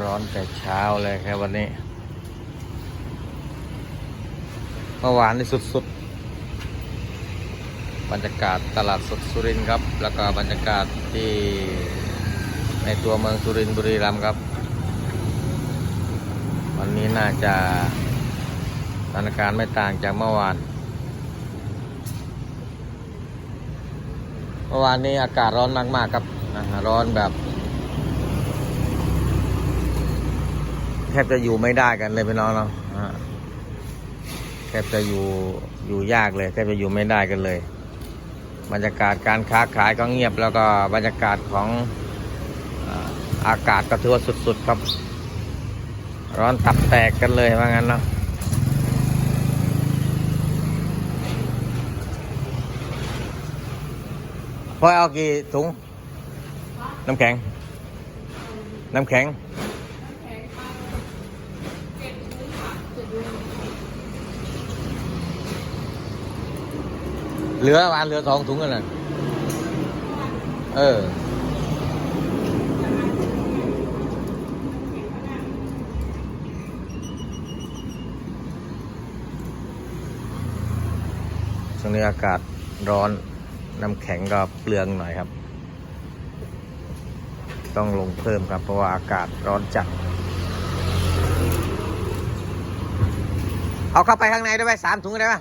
ร้อนแต่เช้าเลยครับวันนี้เมื่อวานนี่สุดๆ บรรยากาศตลาดสดสุรินทร์ครับ แล้วก็บรรยากาศที่ในตัวเมืองสุรินทร์บุรีรัมย์ครับ วันนี้น่าจะสถานการณ์ไม่ต่างจากเมื่อวาน เมื่อวานนี้อากาศร้อนมากๆครับร้อนแบบ แทบจะอยู่ไม่ได้กันเลยพี่น้องเนาะแทบจะอยู่อยู่ยากเลย แทบจะอยู่ไม่ได้กันเลย บรรยากาศการค้าขายก็เงียบแล้วก็บรรยากาศของอาอากาศก็ถือว่าสุดๆครับ ร้อนตับแตกกันเลยว่างั้นเนาะพอเอากี่ถุง น้ำแข็ง น้ำแข็ง เหลือวานเหลือสองถุงกันน่ะเออ ช่วงนี้อากาศร้อน น้ำแข็งก็เปลืองหน่อยครับ ต้องลงเพิ่มครับ เพราะว่าอากาศร้อนจัด เอาเข้าไปข้างในได้ไหมสามถุงได้ไหม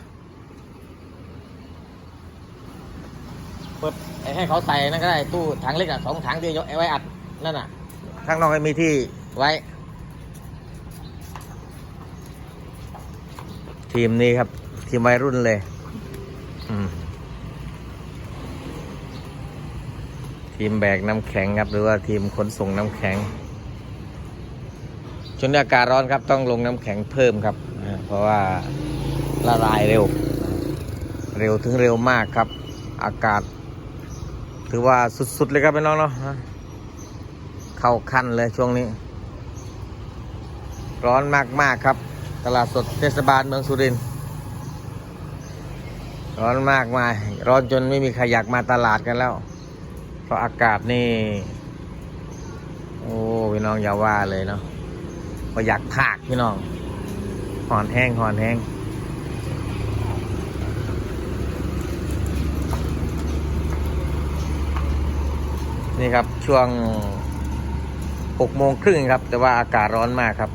เปิดให้เขาใส่นั่นก็ได้ตู้ถังเล็กอะสองถังที่ยกเอาไว้อัดนั่นอะข้างนอกมีที่ไว้ ทีมนี้ครับ ทีมวัยรุ่นเลยทีมแบกน้ำแข็งครับ หรือว่าทีมขนส่งน้ำแข็งช่วงนี้อากาศร้อนครับ ต้องลงน้ำแข็งเพิ่มครับ เพราะว่าละลายเร็ว เร็วถึงเร็วมากครับ อากาศ ถือว่าสุดๆเลยครับพี่น้องเนาะเข้าขั้นเลยช่วงนี้ ร้อนมากๆครับ ตลาดสดเทศบาลเมืองสุรินทร์ร้อนมากมายร้อนจนไม่มีใครอยากมาตลาดกันแล้ว เพราะอากาศนี่ โอ้พี่น้องอย่าว่าเลยเนาะก็อยากพากพี่น้องหอนแห้งหอนแห้ง นี่ครับช่วงหกโมงครึ่งครับ แต่ว่าอากาศร้อนมากครับ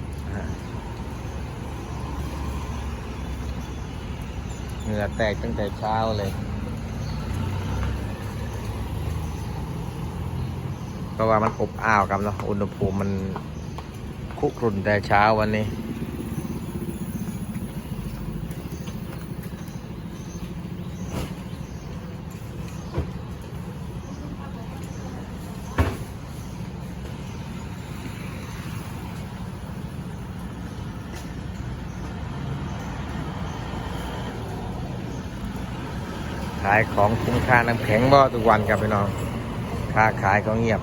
เหงื่อแตกตั้งแต่เช้าเลย เพราะว่ามันอบอ้าวครับเนาะอุณหภูมิมันคุกรุ่นแต่เช้าวันนี้ายของคุ้มค่าน้ำแข็งบ่ทุกวันครับพี่น้อง ค้าขายก็เงียบ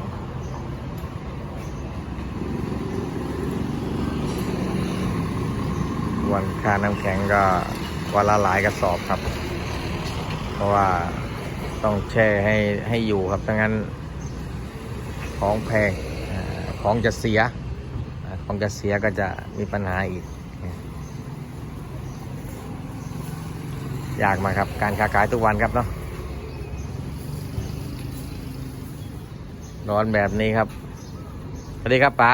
วันค่าน้ำแข็งก็วันละหลายกระสอบครับ เพราะว่าต้องแช่ให้ให้อยู่ครับถ้างั้น ของแพง ของจะเสีย ของจะเสียก็จะมีปัญหาอีก ยากมากครับ การค้าขายทุกวันครับเนาะร้อนแบบนี้ครับสวัสดีครับป๋า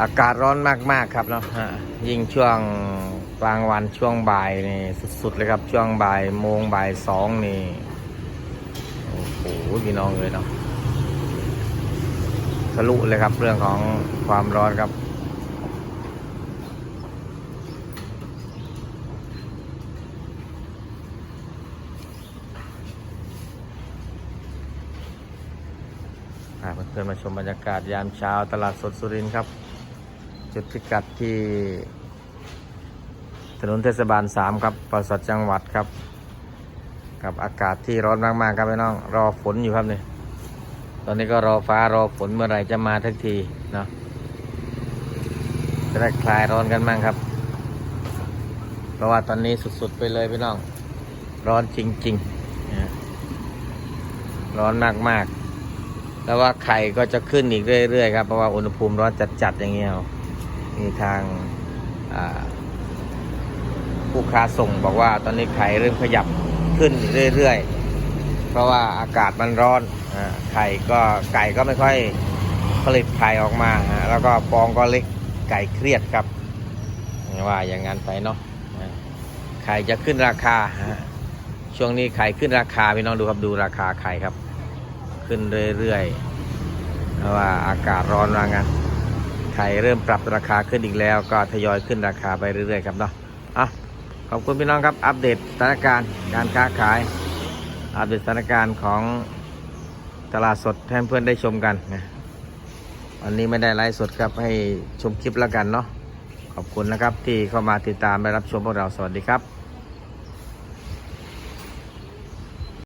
อากาศร้อนมาก ๆ ครับเนาะฮะยิ่งช่วงกลางวันช่วงบ่ายนี่สุด ๆ เลยครับ ช่วงบ่ายโมงบ่ายสองนี่ โอ้โหพี่น้องเลยเนาะทะลุเลยครับเรื่องของความร้อนครับ เพื่อนๆมาชมบรรยากาศยามเช้าตลาดสดสุรินทร์ครับ จุดพิกัดที่ ถนนเทศบาลสามครับปราสัทจังหวัดครับ กับอากาศที่ร้อนมากๆครับพี่น้อง รอฝนอยู่ครับเนี่ยตอนนี้ก็รอฟ้ารอฝนเมื่อไหร่จะมาทักทีเนาะจะได้คลายร้อนกันบ้างครับ เพราะว่าตอนนี้สุดๆไปเลยพี่น้อง ร้อนจริงๆ ร้อนมากๆ แล้วว่าไข่ก็จะขึ้นอีกเรื่อยๆครับเพราะว่าอุณหภูมิร้อนจัดๆอย่างเงี้ยมีทางผู้ค้าส่งบอกว่าตอนนี้ไข่เริ่มขยับขึ้นเรื่อยๆ เพราะว่าอากาศมันร้อนอไข่ก็ไก่ก็ไม่ค่อยผลิตไข่ออกมาฮะแล้วก็ฟองก็เล็กไก่เครียดครับว่าอย่างนั้นไปเนาะไข่จะขึ้นราคาฮะช่วงนี้ไข่ขึ้นราคาพี่น้องดูครับดูราคาไข่ครับ ขึ้นเรื่อยๆเพราะว่าอากาศร้อนว่างั้นไข่เริ่มปรับราคาขึ้นอีกแล้ว ก็ทยอยขึ้นราคาไปเรื่อยๆครับเนาะอะขอบคุณพี่น้องครับอัปเดตสถานการณ์การค้าขายอัปเดตสถานการณ์ของตลาดสดให้เพื่อนได้ชมกันนะวันนี้ไม่ได้ไลฟ์สดครับให้ชมคลิปแล้วกันเนาะขอบคุณนะครับที่เข้ามาติดตามและรับชมพวกเราสวัสดีครับ